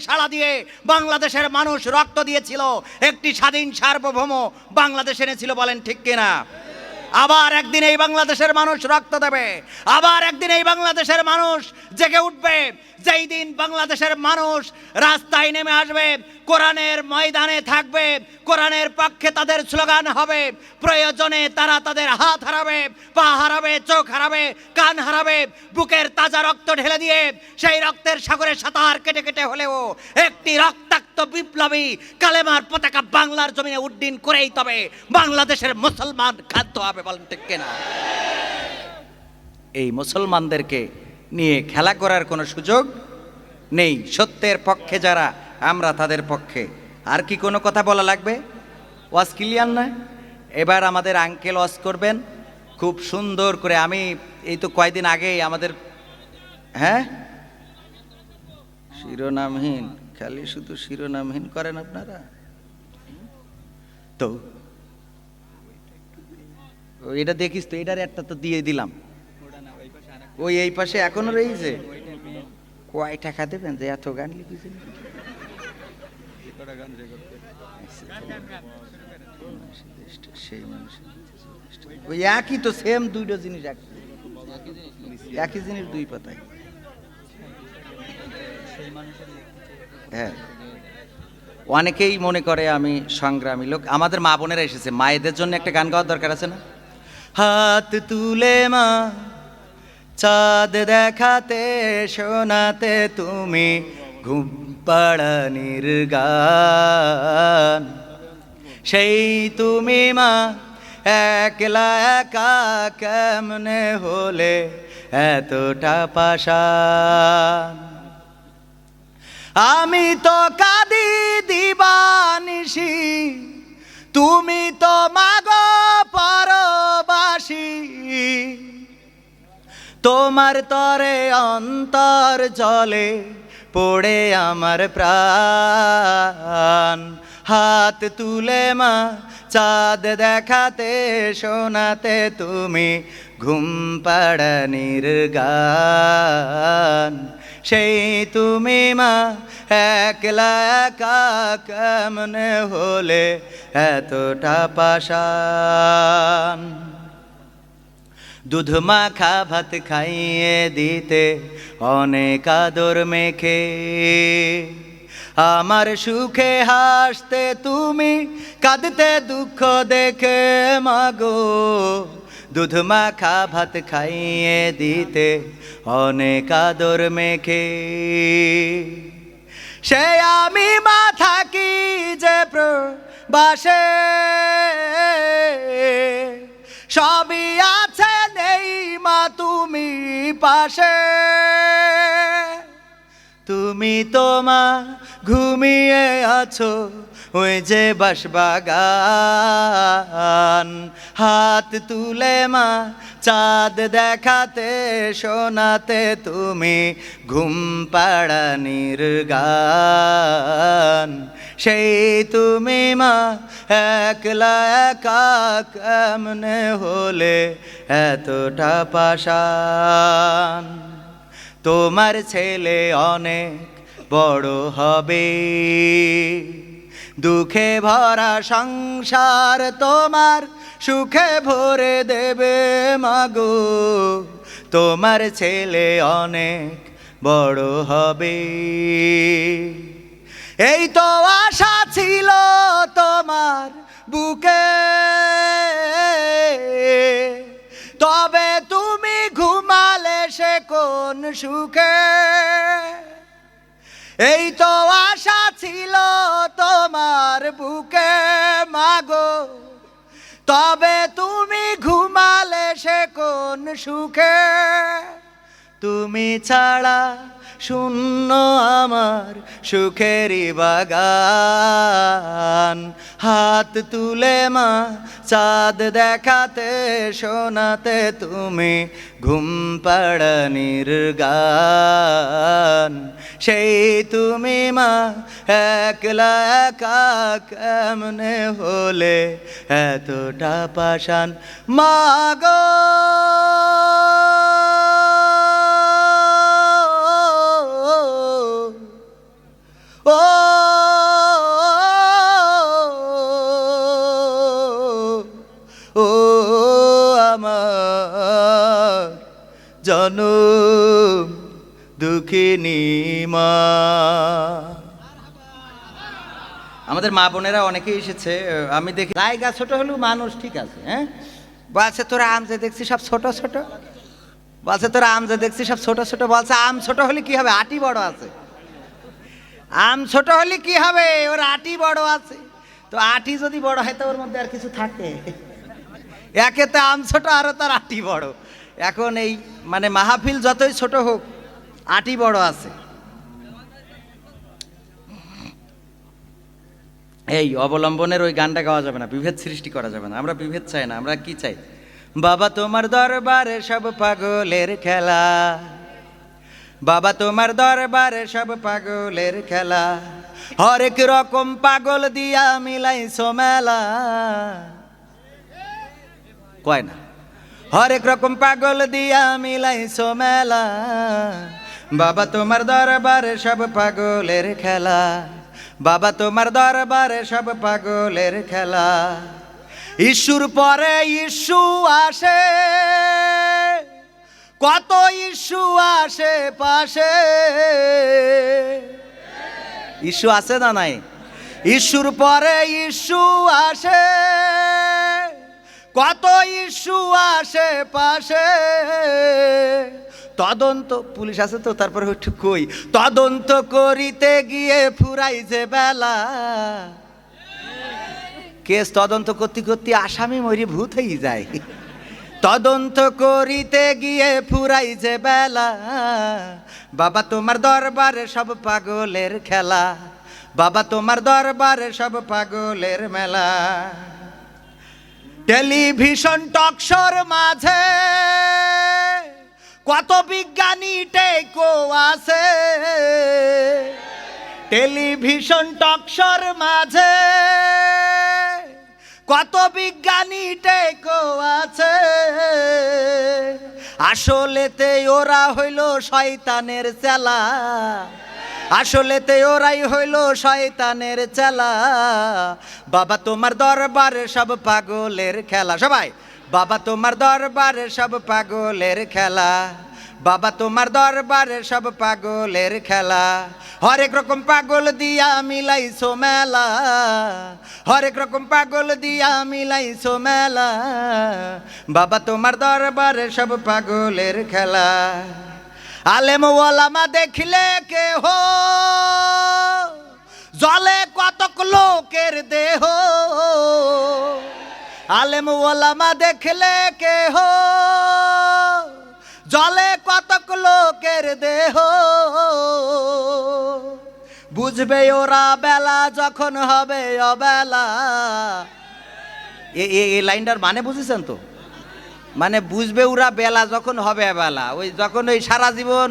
সাড়া দিয়ে বাংলাদেশের মানুষ রক্ত দিয়েছিল। একটি স্বাধীন সার্বভৌম বাংলাদেশ এনেছিল বলেন ঠিক কিনা? আবার একদিন এই বাংলাদেশের মানুষ রক্ত দেবে। আবার একদিন এই বাংলাদেশের মানুষ জেগে উঠবে। যেই দিন বাংলাদেশের মানুষ রাস্তায় নেমে আসবে কোরআনের ময়দানে থাকবে, কোরআনের পক্ষে তাদের স্লোগান হবে, প্রয়োজনে তারা তাদের হাত হারাবে, পা হারাবে, চোখ হারাবে, কান হারাবে, বুকের তাজা রক্ত ঢেলে দিয়ে সেই রক্তের সাগরে সাঁতার কেটে কেটে হলেও একটি রক্তাক্ত বিপ্লবী কালেমার পতাকা বাংলার জমিনে উড্ডীন করেই তবে বাংলাদেশের মুসলমান খাদ্য হবে বলেন ঠিক কিনা? এই মুসলমানদেরকে নিয়ে খেলা করার কোনো সুযোগ নেই। সত্যের পক্ষে যারা আমরা তাদের পক্ষে। আর কি কোনো কথা বলা লাগবে? ওয়াজ ক্লিয়ার না? এবার আমাদের আঙ্কেল ওয়াজ করবেন। খুব সুন্দর করে আমি এই তো কয়দিন আগেই আমাদের হ্যাঁ? শিরোনামহীন। খালি শুধু শিরোনামহীন করেন আপনারা? তো? এটা দেখিস তো, এটার একটা তো দিয়ে দিলাম। ওই এই পাশে এখনও রয়েছে? কয় টাকা দেবেন যে এত গান লিখেছেন? একই তো সেম দুইটা জিনিস এক। একই জিনিস দুই পাতায়। হ্যাঁ। অনেকেই মনে করে আমি সংগ্রামী লোক। আমাদের মা বোনেরা এসেছে। মায়েদের জন্য একটা গান গাওয়ার দরকার আছে না? হাত তুলে মা, চাঁদ দেখাতে, শোনাতে তুমি ঘুম পাড়ানির সেই তুমি মা, একলা একা কেমনে হলে এতটা পাশান আমি তো কাদি দিবানিসি, তুমি তো মাগ পরবাসী। তোমার তরে অন্তর জলে পড়ে আমার প্রাণ। হাত তুলে মা, চাঁদ দেখাতে, শোনাতে তুমি ঘুম পাড়ানির গান সেই তুমি মা, একলা একা কেমনে হলে এতটা পাশান দুধ মাখা ভাত খাইয়ে দিতে অনেক আদর মেখে। আমার সুখে হাসতে তুমি কাঁদতে দুঃখ দেখে মাগো। দুধ মাখা ভাত খাইয়ে দিতে অনেক আদর মেখে। সে আমি মা থাকি যে বাসে সবই আছে মা তুমি পাশে। তুমি তোমা ঘুমিয়ে আছো। ওই যে বাসবাগান। হাত তুলে মা, চাঁদ দেখাতে, শোনাতে তুমি ঘুম পাড়ানির গান সেই তুমি মা, একলা একা কেমনে হলে এতটা পাশান তোমার ছেলে অনেক বড় হবে। দুঃখে ভরা সংসার তোমার, সুখে ভরে দেবে মাগো। তোমার ছেলে অনেক বড় হবে। এই তো আশা ছিল তোমার বুকে। তবে তুমি ঘুমালে সে কোন সুখে? এই তো বুকে মাগো। তবে তুমি ঘুমালে সে কোন সুখে? তুমি ছাড়া শূন্য আমার সুখেরই বাগান। হাত তুলে মা, চাঁদ দেখাতে, শোনাতে তুমি ঘুম পাড়ানির গান সেই তুমি মা, একলা একা কেমনে হলে এতটা পাশান মাগো জনম দুঃখিনী মা। আমাদের মা বোনেরা অনেকেই এসেছে আমি দেখি জায়গা ছোট হলেও মানুষ ঠিক আছে হ্যাঁ? বলছে, তোরা আম যে দেখছি সব ছোট ছোট? বলছে, তোরা আম যে দেখছি সব ছোট ছোট। বলছে, আম ছোট হলে কি হবে? আটি বড় আছে। আম ছোট হলে কি হবে? ওর আটি বড় আছে। তো আটি যদি বড় হয়, তো ওর মধ্যে আর কিছু থাকে। একে তো আম ছোট আরও তার আটি বড়। এখন এই মানে মাহফিল যতই ছোট হোক আটি বড় আছে। এই অবলম্বনের ওই গানটা গাওয়া যাবে না, বিভেদ সৃষ্টি করা যাবে না। আমরা বিভেদ চাই না, আমরা কি চাই? বাবা তোমার দরবারে সব পাগলের খেলা। বাবা তোমার দরবারে সব পাগলের খেলা। হরেক রকম পাগল দিয়া মিলাইছো মেলা। কয় না? হরেক রকম পাগল দিয়া মিলাইছো মেলা। বাবা তোমার দরবারে সব পাগলের খেলা। বাবা তোমার দরবারে সব পাগলের খেলা। ইস্যুর পরে ইস্যু আসে, কত ইস্যু আসে পাশে। ইস্যু আছে না নাই? ইস্যুর পরে ইস্যু আসে। কত ইস্যু আসে পাশে। তদন্ত, পুলিশ আছে তো, তারপরে একটু কই। তদন্ত করিতে গিয়ে ফুরাই যে বেলা। কেস তদন্ত করতে করতে আসামি মরি ভূত হয়ে যায়। তদন্ত করিতে গিয়ে ফুরাই যে বেলা। বাবা তোমার দরবারে সব পাগলের খেলা। বাবা তোমার দরবারে সব পাগলের মেলা। টেলিভিশন টকশোর মাঝে কত বিজ্ঞানী টেকো আছে। টেলিভিশন টকশোর মাঝে কত বিজ্ঞানী টেকো আছে। আসলেতে ওরা হইল শয়তানের চেলা। আসলেতে ওরাই হইল শয়তানের চেলা। বাবা তোমার দরবারে সব পাগলের খেলা। সবাই, বাবা তোমার দরবারে সব পাগলের খেলা। বাবা তোমার দরবারে সব পাগলের খেলা। হরেক রকম পাগল দিয়া মিলাইছো মেলা। হরেক রকম পাগল দিয়া মিলাইছো মেলা। বাবা তোমার দরবারে সব পাগলের খেলা। আলেম ওলামা দেখলে কে হো জলে কতক লোকের দেহ? আলেম ওলামা দেখলে কে হো জলে কতক লোকের দেহ? বুঝবে ওরা বেলা যখন হবে অবেলা। এই লাইনটার মানে বুঝেছেন তো? মানে বুঝবে ওরা বেলা যখন হবে বেলা। ওই যখন ওই সারা জীবন